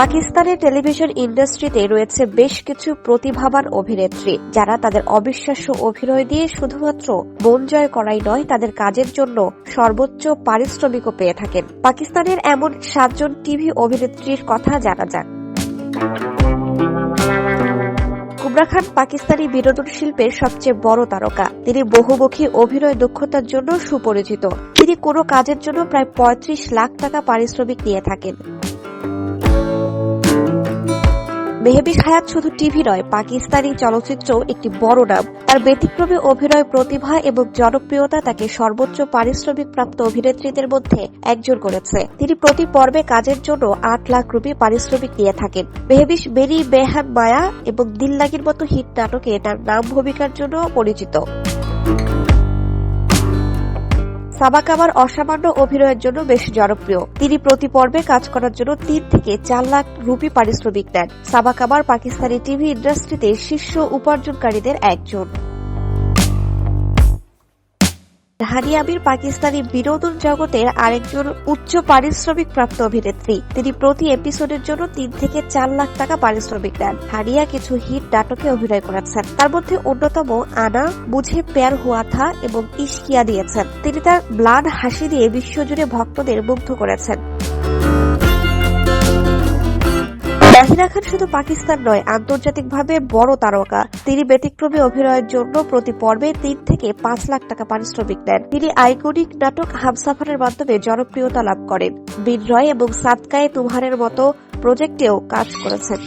পাকিস্তানের টেলিভিশন ইন্ডাস্ট্রিতে রয়েছে বেশ কিছু প্রতিভাবান অভিনেত্রী, যারা তাদের অবিশ্বাস্য অভিনয় দিয়ে শুধুমাত্র মন জয় করাই নয়, তাদের কাজের জন্য সর্বোচ্চ পারিশ্রমিকও পেয়ে থাকেন। পাকিস্তানের এমন সাতজন টিভি অভিনেত্রীর কথা জানা যাক। কুবরা খান পাকিস্তানি বিনোদন শিল্পের সবচেয়ে বড় তারকা। তিনি বহুমুখী অভিনয় দক্ষতার জন্য সুপরিচিত। তিনি কোনো কাজের জন্য প্রায় পঁয়ত্রিশ লাখ টাকা পারিশ্রমিক নিয়ে থাকেন। মেহবিস হায়াত শুধু টিভি নয়, পাকিস্তানি চলচ্চিত্রেও একটি বড় নাম। তার ব্যতিক্রমী অভিনয় প্রতিভা এবং জনপ্রিয়তা তাকে সর্বোচ্চ পারিশ্রমিক প্রাপ্ত অভিনেত্রীদের মধ্যে একজন করেছে। তিনি প্রতি পর্বে কাজের জন্য আট লাখ রুপি পারিশ্রমিক নিয়ে থাকেন। মেহবিস বেরি বেহান মায়া এবং দিল্লাগির মতো হিট নাটকে তার নাম ভূমিকার জন্য পরিচিত। সাবাক কামার অসামান্য অভিনয়ের জন্য বেশ জনপ্রিয়। তিনি প্রতি পর্বে কাজ করার জন্য তিন থেকে চার লাখ রুপি পারিশ্রমিক নেন সাবা কামার পাকিস্তানি টিভি ইন্ডাস্ট্রিতে শীর্ষ উপার্জনকারীদের একজন। হানি আমির পাকিস্তানি বিনোদন জগতের আরেকজন উচ্চ পারিশ্রমিক প্রাপ্ত অভিনেত্রী। তিনি প্রতি এপিসোডের জন্য তিন থেকে চার লাখ টাকা পারিশ্রমিক নেন। হানিয়া কিছু হিট নাটকে অভিনয় করেছেন। তার মধ্যে অন্যতম আনা, বুঝে প্যার হুয়া থা এবং ইশকিয়া দিয়েছেন। তিনি তার ব্লাড হাসি দিয়ে বিশ্বজুড়ে ভক্তদের মুগ্ধ করেছেন। নাহিরা খান শুধু পাকিস্তান নয়, আন্তর্জাতিকভাবে বড় তারকা। তিনি ব্যতিক্রমী অভিনয়ের জন্য প্রতি পর্বে তিন থেকে পাঁচ লাখ টাকা পারিশ্রমিক নেন। তিনি আইকনিক নাটক হামসাফারের মাধ্যমে জনপ্রিয়তা লাভ করেন। বিনয় এবং সাতকায়ে তুহারের মতো প্রজেক্টেও কাজ করেছেন।